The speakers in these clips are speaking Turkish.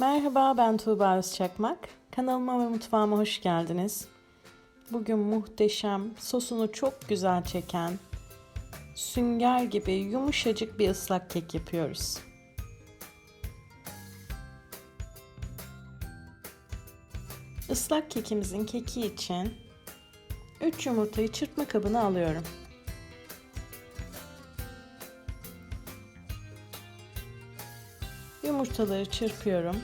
Merhaba ben Tuğba Özçakmak. Kanalıma ve mutfağıma hoş geldiniz. Bugün muhteşem, sosunu çok güzel çeken, sünger gibi yumuşacık bir ıslak kek yapıyoruz. Islak kekimizin keki için 3 yumurtayı çırpma kabına alıyorum. Yumurtaları çırpıyorum.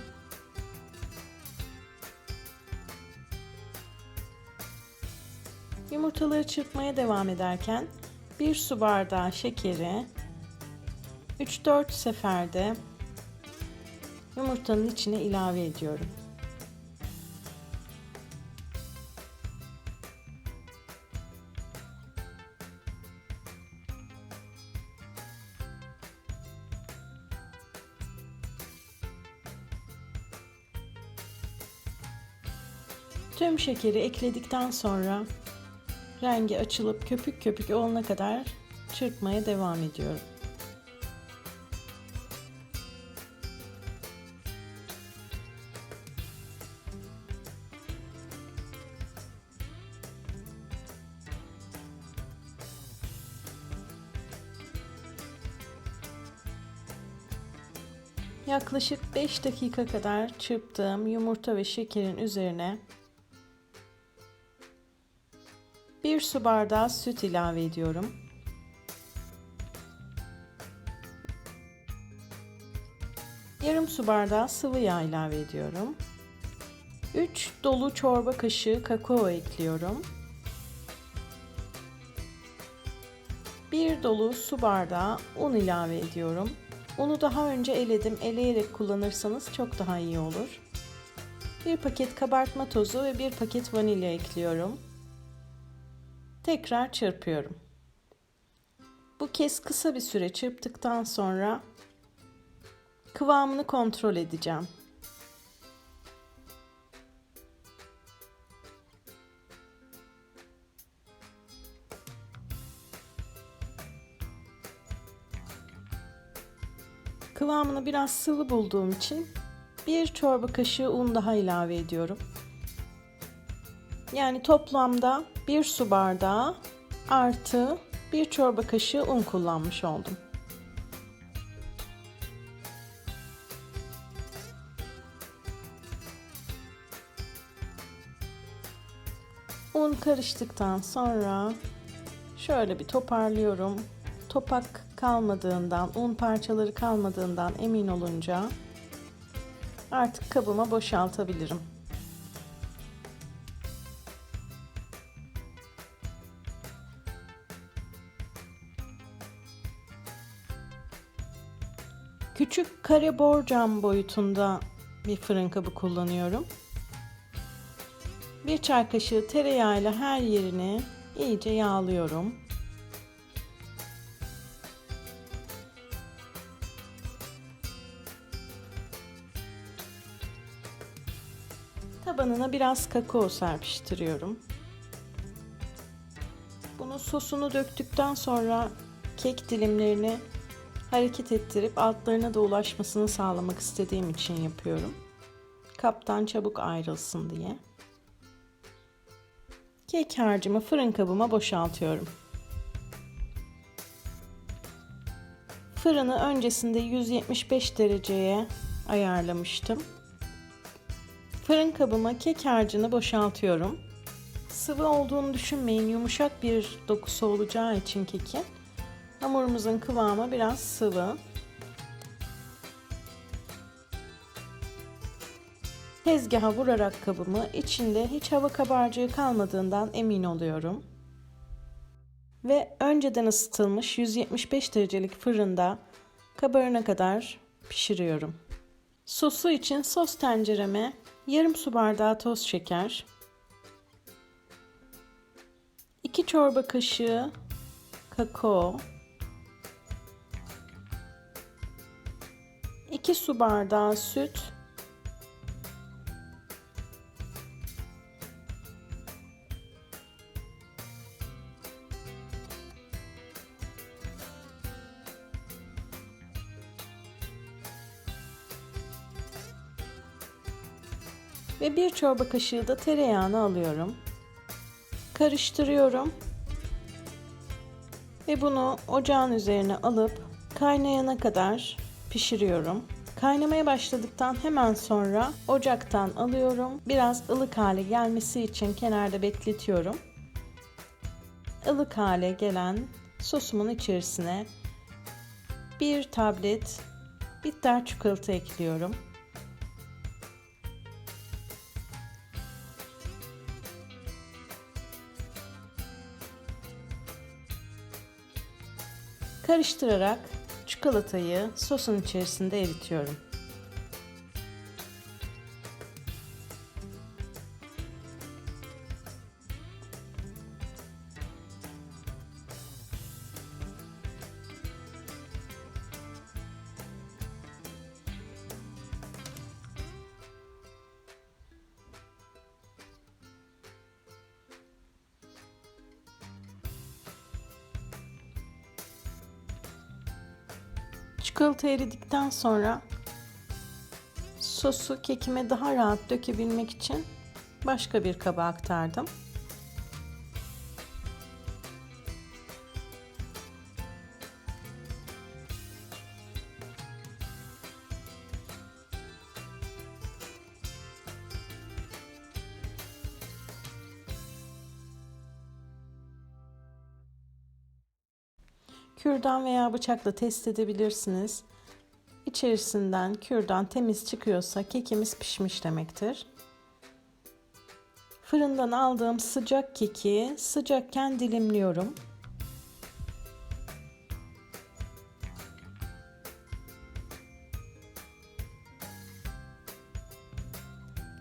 Yumurtaları çırpmaya devam ederken 1 su bardağı şekeri 3-4 seferde yumurtanın içine ilave ediyorum. Tüm şekeri ekledikten sonra rengi açılıp köpük köpük olana kadar çırpmaya devam ediyorum. Yaklaşık 5 dakika kadar çırptığım yumurta ve şekerin üzerine 1 su bardağı süt ilave ediyorum. Yarım su bardağı sıvı yağ ilave ediyorum. 3 dolu çorba kaşığı kakao ekliyorum. 1 dolu su bardağı un ilave ediyorum. Unu daha önce eledim. Eleyerek kullanırsanız çok daha iyi olur. 1 paket kabartma tozu ve 1 paket vanilya ekliyorum. Tekrar çırpıyorum. Bu kez kısa bir süre çırptıktan sonra kıvamını kontrol edeceğim. Kıvamını biraz sıvı bulduğum için bir çorba kaşığı un daha ilave ediyorum. Yani toplamda bir su bardağı artı bir çorba kaşığı un kullanmış oldum. Un karıştıktan sonra şöyle bir toparlıyorum. Topak kalmadığından, un parçaları kalmadığından emin olunca artık kabıma boşaltabilirim. Küçük kare borcam boyutunda bir fırın kabı kullanıyorum. Bir çay kaşığı tereyağıyla her yerini iyice yağlıyorum. Tabanına biraz kakao serpiştiriyorum. Bunun sosunu döktükten sonra kek dilimlerini hareket ettirip altlarına da ulaşmasını sağlamak istediğim için yapıyorum. Kaptan çabuk ayrılsın diye. Kek harcımı fırın kabıma boşaltıyorum. Fırını öncesinde 175 dereceye ayarlamıştım. Fırın kabıma kek harcını boşaltıyorum. Sıvı olduğunu düşünmeyin. Yumuşak bir dokusu olacağı için keki Hamurumuzun kıvamı biraz sıvı. Tezgaha vurarak kabımı içinde hiç hava kabarcığı kalmadığından emin oluyorum. Ve önceden ısıtılmış 175 derecelik fırında kabarına kadar pişiriyorum. Sosu için sos tencereme yarım su bardağı toz şeker, 2 çorba kaşığı kakao, 2 su bardağı süt, Ve bir çorba kaşığı da tereyağını alıyorum. Karıştırıyorum. Ve bunu ocağın üzerine alıp kaynayana kadar pişiriyorum. Kaynamaya başladıktan hemen sonra ocaktan alıyorum. Biraz ılık hale gelmesi için kenarda bekletiyorum. Ilık hale gelen sosumun içerisine bir tablet bitter çikolata ekliyorum. Karıştırarak çikolatayı sosun içerisinde eritiyorum. Çikolata eridikten sonra sosu kekime daha rahat dökebilmek için başka bir kaba aktardım. Kürdan veya bıçakla test edebilirsiniz. İçerisinden kürdan temiz çıkıyorsa kekimiz pişmiş demektir. Fırından aldığım sıcak keki sıcakken dilimliyorum.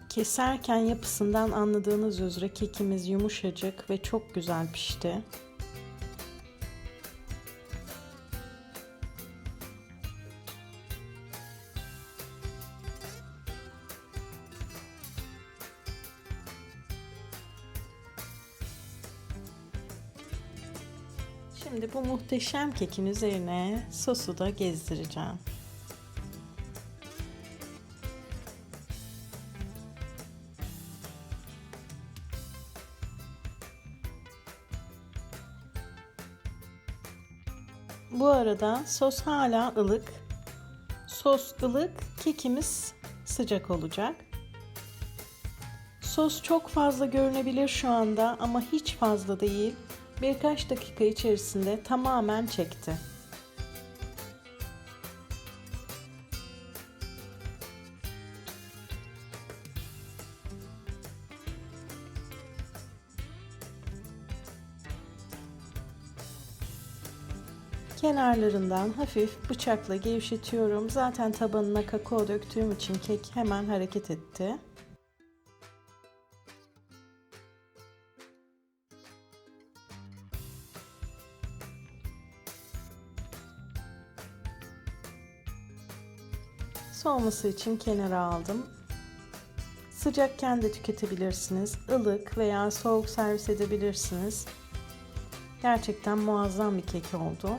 Keserken yapısından anladığınız üzere kekimiz yumuşacık ve çok güzel pişti. Bu muhteşem kekin üzerine sosu da gezdireceğim. Bu arada sos hala ılık. Sos ılık, kekimiz sıcak olacak. Sos çok fazla görünebilir şu anda ama hiç fazla değil birkaç dakika içerisinde tamamen çekti. Kenarlarından hafif bıçakla gevşetiyorum. Zaten tabanına kakao döktüğüm için kek hemen hareket etti. Soğuması için kenara aldım. Sıcakken de tüketebilirsiniz. Ilık veya soğuk servis edebilirsiniz. Gerçekten muazzam bir kek oldu.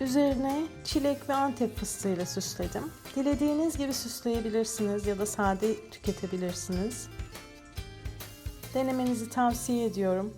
Üzerine çilek ve antep fıstığıyla süsledim. Dilediğiniz gibi süsleyebilirsiniz ya da sade tüketebilirsiniz. Denemenizi tavsiye ediyorum.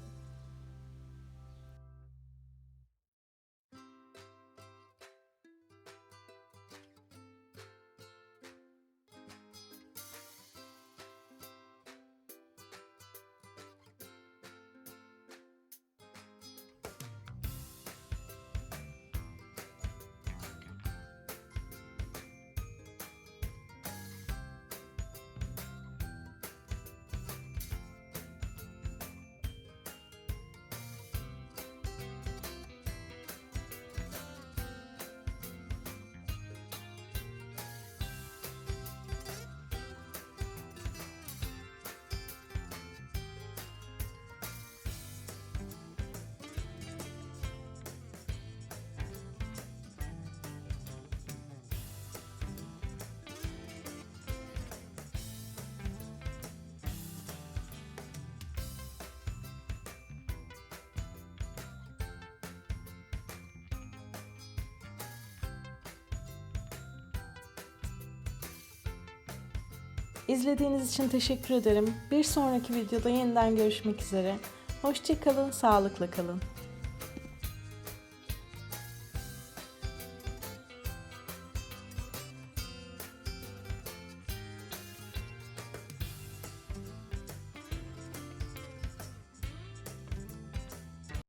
İzlediğiniz için teşekkür ederim. Bir sonraki videoda yeniden görüşmek üzere. Hoşçakalın, sağlıkla kalın.